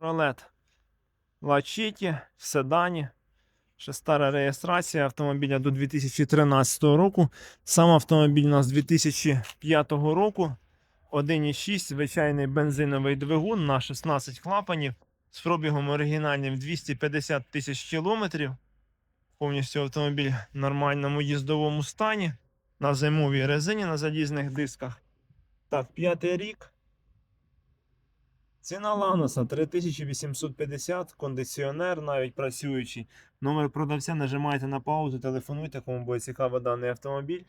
Ролет Лачеті в седані. Ще стара реєстрація автомобіля до 2013 року. Сам автомобіль у нас 2005 року. 1,6 звичайний бензиновий двигун на 16 клапанів з пробігом оригінальним 250 тисяч кілометрів. Повністю автомобіль в нормальному їздовому стані. На зимовій резині на залізних дисках. Так, п'ятий рік. Ціна Ланоса 3850, кондиціонер навіть працюючий. Номер продавця нажимаєте на паузу, телефонуйте, кому буде цікавий даний автомобіль.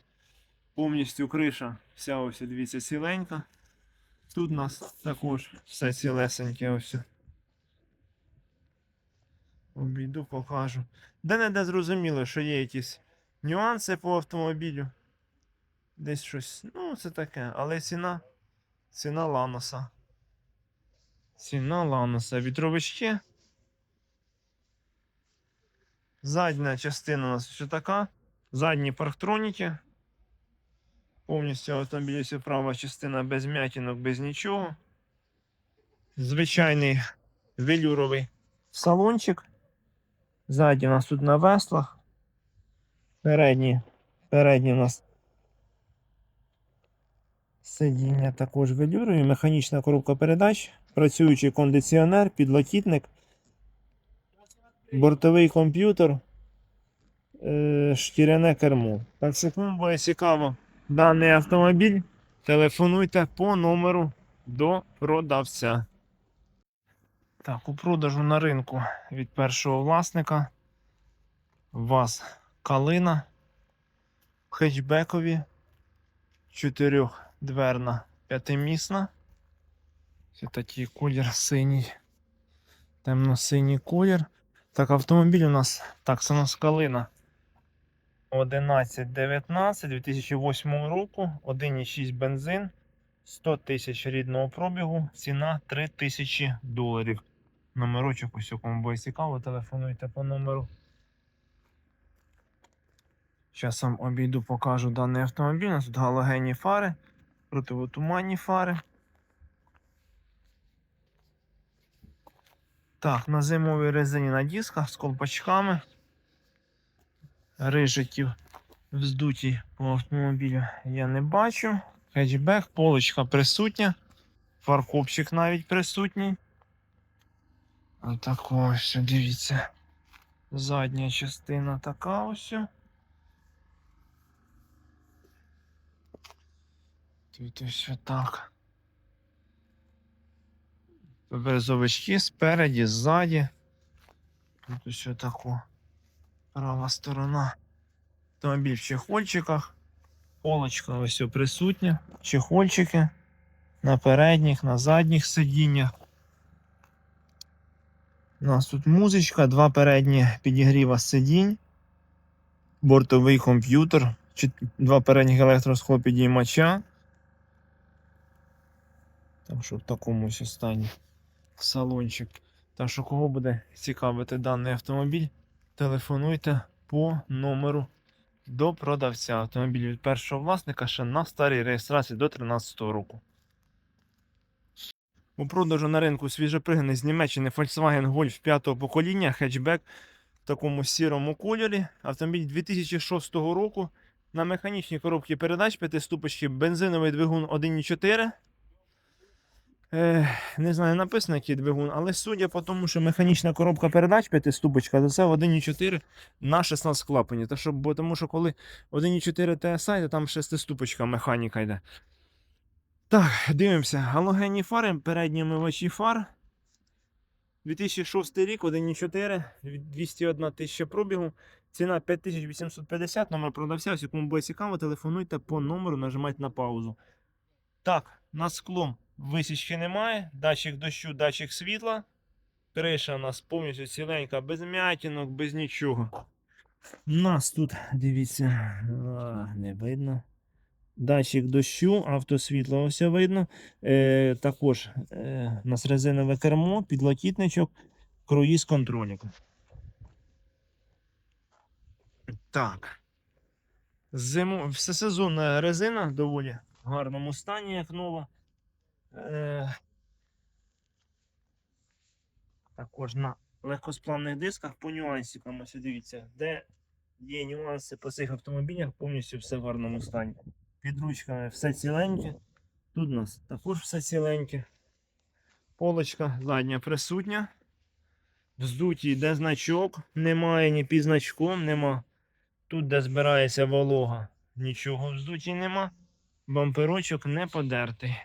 Повністю криша, вся ось дивіться ціленька. Тут у нас також все цілесеньке ось. Обійду, покажу. Де не де зрозуміло, що є якісь нюанси по автомобілю. Десь щось, ну, це таке, але ціна. Ціна Ланоса. Ціна Ланоса. Вітровички. Задня частина у нас ще така. Задні парктроніки. Повністю автомобіль права частина без м'ятінок, без нічого. Звичайний велюровий салончик. Ззаді у нас тут на веслах. Передні, передні у нас сидіння також велюрові, механічна коробка передач, працюючий кондиціонер, підлокітник, бортовий комп'ютер, е, шкіряне кермо. Так що кому буде цікаво даний автомобіль, телефонуйте по номеру до продавця. Так, у продажу на ринку від першого власника. ВАЗ Калина. Хетчбекові. Чотирьохдверна п'ятимісна. Це такий колір синій. Темно-синій колір. Так, автомобіль у нас Таксонос Калина 1119 2008 року. 1,6 бензин. 100 тисяч рідного пробігу. Ціна 3 тисячі доларів. Номерочок ось кому буде цікаво, телефонуйте по номеру. Зараз вам обійду, покажу даний автомобіль. У нас тут галогенні фари, противотуманні фари. Так, на зимовій резині на дисках з колпачками. Рижиків вздуті по автомобілю я не бачу. Хетчбек, полочка присутня. Фаркопчик навіть присутній. Отак ось, дивіться. Задня частина така ось. Тут ось отак. Березовички спереді, ззаді. Тут ось отако. Права сторона. Автомобіль в чехольчиках. Полочка ось присутня. Чехольчики. На передніх, на задніх сидіннях. У нас тут музичка, два передні підігріва сидінь, бортовий комп'ютер, два передніх електросхлопідіймача. Так що в такому ось салончик. Так що кого буде цікавити даний автомобіль, телефонуйте по номеру до продавця. Автомобіль від першого власника ще на старій реєстрації до 2013 року. У продажу на ринку свіжопригнаний з Німеччини Volkswagen Golf 5 покоління, хетчбек в такому сірому кольорі. Автомобіль 2006 року на механічній коробці передач 5-ступочки, бензиновий двигун 1.4. Не знаю, написано який двигун, але судя по тому, що механічна коробка передач 5-ступочка, то це 1.4 на 16 клапанів. Та що, бо тому що коли 1.4 TSI, то там 6-ступочка механіка йде. Так, дивимося. Галогенні фари, передні омивачі фар. 2006 рік, 1.4, 201 тисяча пробігу. Ціна 5850, номер продавця. Ось кому буде цікаво, телефонуйте по номеру, нажимайте на паузу. Так, над склом висічки немає. Датчик дощу, датчик світла. Криша у нас повністю ціленька, без м'ятінок, без нічого. У нас тут, дивіться, не видно. Датчик дощу, автосвітло ось видно. Е, також е, у нас резинове кермо, підлокітничок, круїз контролік. Так. Зиму... Всесезонна резина доволі в гарному стані, як нова. Е, Також на легкосплавних дисках по нюансикам. Ось дивіться, де є нюанси по цих автомобілях, повністю все в гарному стані. Під ручками все ціленьке. Тут у нас також все ціленьке. Полочка задня присутня. Вздуті йде значок, немає ні під значком, нема. Тут, де збирається волога, нічого вздуті нема. Бамперочок не подертий.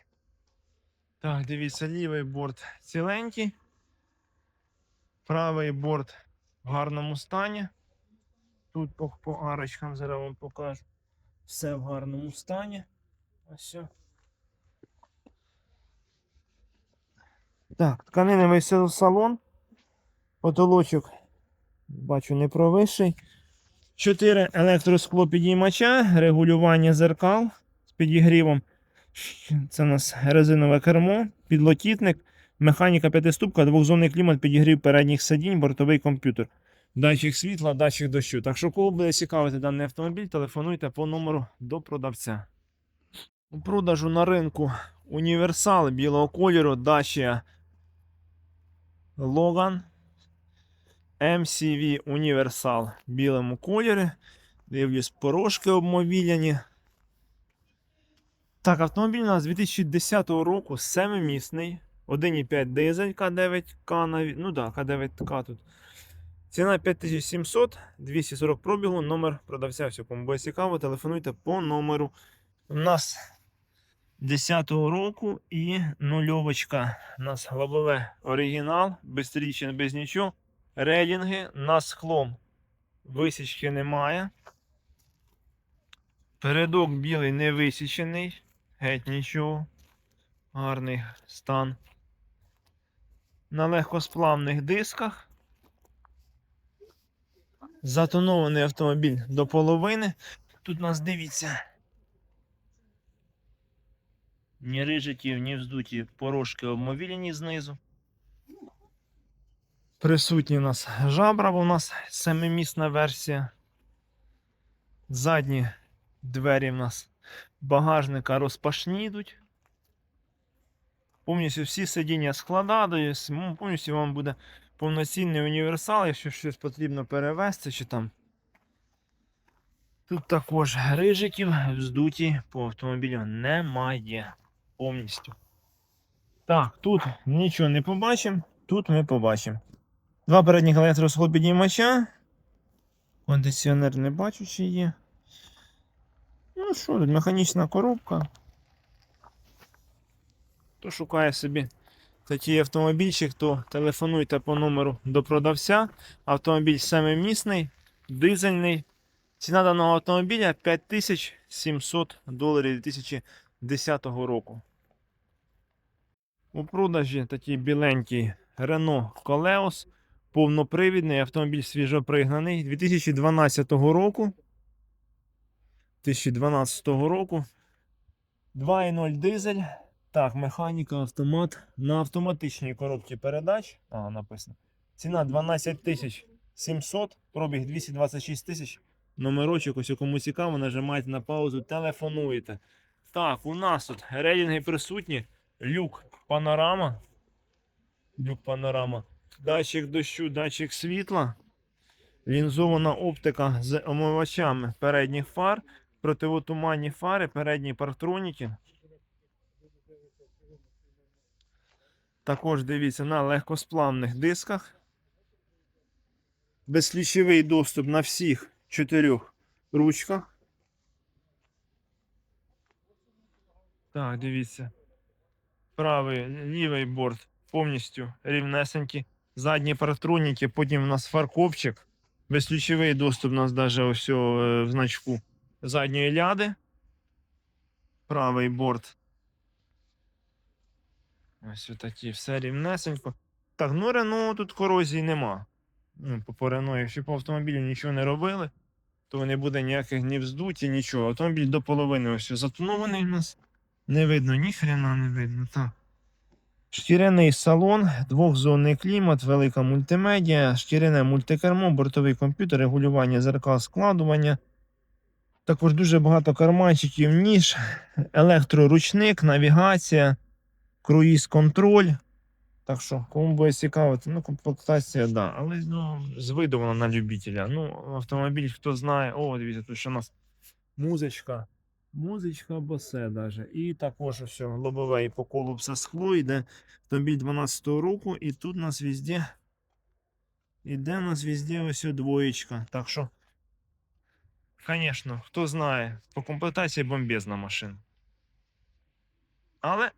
Так, дивіться, лівий борт ціленький. Правий борт в гарному стані. Тут по, по арочкам зараз вам покажу. Все в гарному стані. Ось. Так, тканиневий сал- салон. Потолочок, бачу, не провисший. Чотири електросклопідіймача, регулювання зеркал з підігрівом. Це у нас резинове кермо, підлокітник, механіка п'ятиступка, двохзонний клімат, підігрів передніх сидінь, бортовий комп'ютер. Датчик світла, датчик дощу. Так що, кого буде цікавити даний автомобіль, телефонуйте по номеру до продавця. У продажу на ринку універсал білого кольору Dacia Logan MCV Універсал в білому кольорі. Дивлюсь, порошки обмовіляні. Так, автомобіль у нас 2010 року, семимісний. 1,5 дизель К9К, наві- ну да, К9К тут. Ціна 5700, 240 пробігу, номер продавця. Все, кому буде цікаво, телефонуйте по номеру. У нас 10-го року і нульовочка. У нас лобове оригінал, без тріщин, без нічого. Рейлінги на склом. Висічки немає. Передок білий не висічений. Геть нічого. Гарний стан. На легкосплавних дисках. Затонований автомобіль до половини. Тут нас дивіться. Ні рижиків, ні вздуті порошки обмовілені знизу. Присутні у нас жабра, бо у нас семимісна версія. Задні двері в нас багажника розпашні йдуть. Повністю всі сидіння складаюсь, повністю вам буде повноцінний універсал, якщо щось потрібно перевезти чи там. Тут також рижиків вздуті по автомобілю немає повністю. Так, тут нічого не побачимо, тут ми побачимо. Два передніх електросхлопідіймача. Кондиціонер не бачу, чи є. Ну що, тут механічна коробка. Хто шукає собі такий автомобільчик, то телефонуйте по номеру до продавця. Автомобіль семимісний, дизельний. Ціна даного автомобіля 5700 доларів 2010 року. У продажі такий біленький Renault Koleos. Повнопривідний автомобіль свіжопригнаний 2012 року. 2012 року. 2.0 дизель. Так, механіка, автомат на автоматичній коробці передач. Ага, написано. Ціна 12 тисяч 700, пробіг 226 тисяч. Номерочок, ось кому цікаво, нажимайте на паузу, телефонуєте. Так, у нас тут рейтинги присутні. Люк панорама. Люк панорама. Датчик дощу, датчик світла. Лінзована оптика з омивачами передніх фар, противотуманні фари, передні парктроніки. Також дивіться на легкосплавних дисках. Безключовий доступ на всіх чотирьох ручках. Так, дивіться. Правий, лівий борт повністю рівнесенькі. Задні парктроніки, потім у нас фаркопчик. Безключовий доступ у нас навіть ось е, в значку задньої ляди. Правий борт. Ось такі, все рівнесенько. Так, ну Рено тут корозії нема. Ну, по Рено, якщо по автомобілю нічого не робили, то не буде ніяких ні вздуті, нічого. Автомобіль до половини ось затонований у нас. Не видно, ні хрена не видно. Так. Шкіряний салон, двохзонний клімат, велика мультимедіа, шкіряне мультикермо, бортовий комп'ютер, регулювання зеркал, складування. Також дуже багато карманчиків, ніж, електроручник, навігація, круїз контроль. Так що, кому буде цікавити, ну, комплектація, да. Але ну, з виду вона на любителя. Ну, автомобіль, хто знає, о, дивіться, тут ще у нас музичка. Музичка босе даже. І також все, лобове і по колу все скло йде. Автомобіль 12 року, і тут у нас везде. Іде у нас везде ось двоєчка. Так що, звісно, хто знає, по комплектації бомбезна машина. Але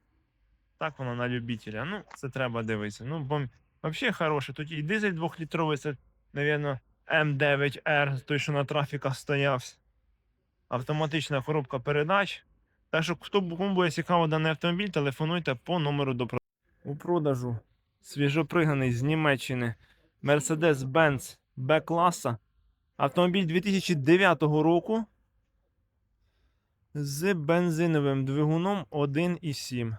так вона на любителя. Ну, це треба дивитися. Ну, бом... Взагалі хороше. Тут і дизель 2-літровий, це, мабуть, М9R, той, що на трафіках стояв. Автоматична коробка передач. Так що, хто кому буде цікаво даний автомобіль, телефонуйте по номеру до продажу. У продажу свіжопригнаний з Німеччини Mercedes-Benz B-класа. Автомобіль 2009 року з бензиновим двигуном 1,7.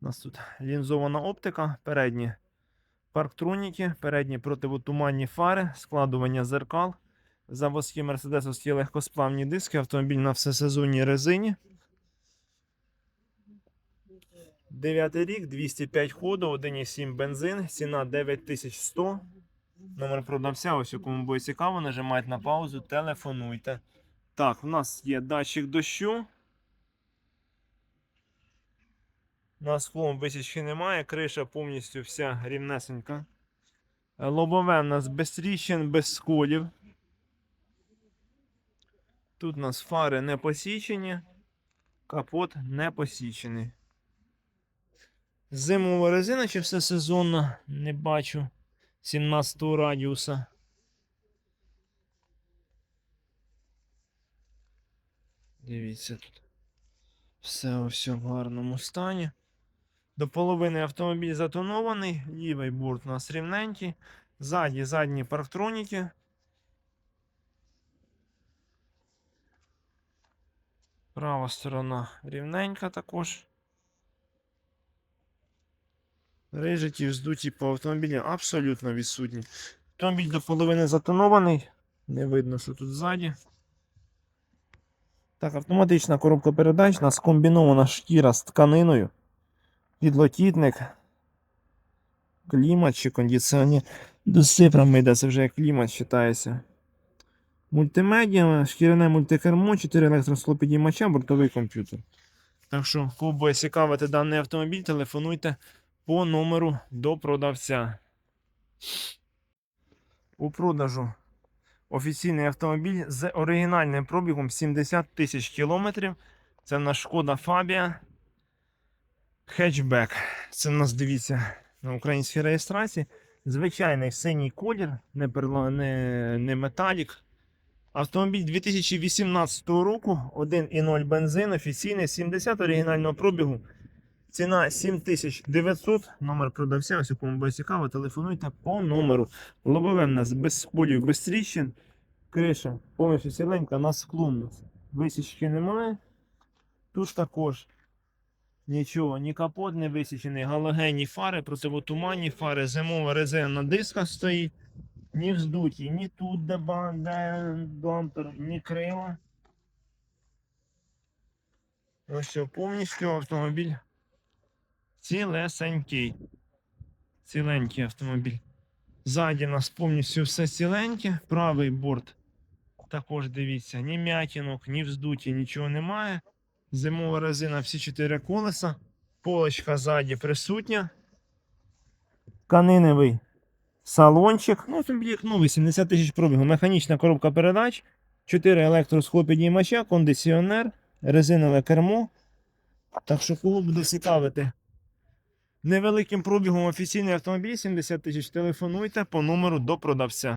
У нас тут лінзована оптика, передні парктроніки, передні противотуманні фари, складування зеркал, заводські мерседесовські легкосплавні диски, автомобіль на всесезонній резині. Дев'ятий рік, 205 ходу, 1,7 бензин, ціна 9100. Номер продавця, ось у кому буде цікаво, нажимайте на паузу, телефонуйте. Так, у нас є датчик дощу. На склом висічки немає, криша повністю вся рівнесенька. Е, Лобове у нас без тріщин, без сколів. Тут у нас фари не посічені, капот не посічений. Зимова резина чи все сезонно, не бачу. 17 радіуса. Дивіться тут. Все ось в гарному стані. До половини автомобіль затонований, лівий борт у нас рівненький. Ззаді задні парктроніки. Права сторона рівненька також. Рижиті, вздуті по автомобілі абсолютно відсутні. Автомобіль до половини затонований. Не видно, що тут ззаді. Так, автоматична коробка передач. У нас комбінована шкіра з тканиною. Підлокітник. Клімат чи кондиціонер. До цифрами йде, це вже як клімат вважається. Мультимедіа, шкіряне мультикермо, 4 електросклопідіймача, бортовий комп'ютер. Так що, кого цікавити даний автомобіль, телефонуйте по номеру до продавця. У продажу офіційний автомобіль з оригінальним пробігом 70 тисяч кілометрів. Це в нас шкода Фабія. Хетчбек. Це в нас дивіться на українській реєстрації. Звичайний синій колір, не, перла, не, не металік. Автомобіль 2018 року, 1,0 бензин, офіційний, 70 оригінального пробігу. Ціна 7900. Номер продавця, ось кому буде цікаво, телефонуйте по номеру. Лобове в нас без сполів, без тріщин. Криша повністю ціленька на склу. нас. Висічки немає. Тут також нічого, ні капот не висічений, галогенні фари, противотуманні фари, зимова резина на дисках стоїть. Ні вздуті, ні тут, де бампер, ні крила. Ось що, повністю автомобіль цілесенький. Ціленький автомобіль. Ззаді у нас повністю все ціленьке. Правий борт. Також дивіться, ні м'ятінок, ні вздуті, нічого немає. Зимова резина, всі чотири колеса. Полочка ззаді присутня. Тканиневий салончик. Ну, автомобіль як новий, 70 тисяч пробігу. Механічна коробка передач. 4 електросхлопідіймача, кондиціонер, резинове кермо. Так що кого буде цікавити. Невеликим пробігом офіційний автомобіль 70 тисяч. Телефонуйте по номеру до продавця.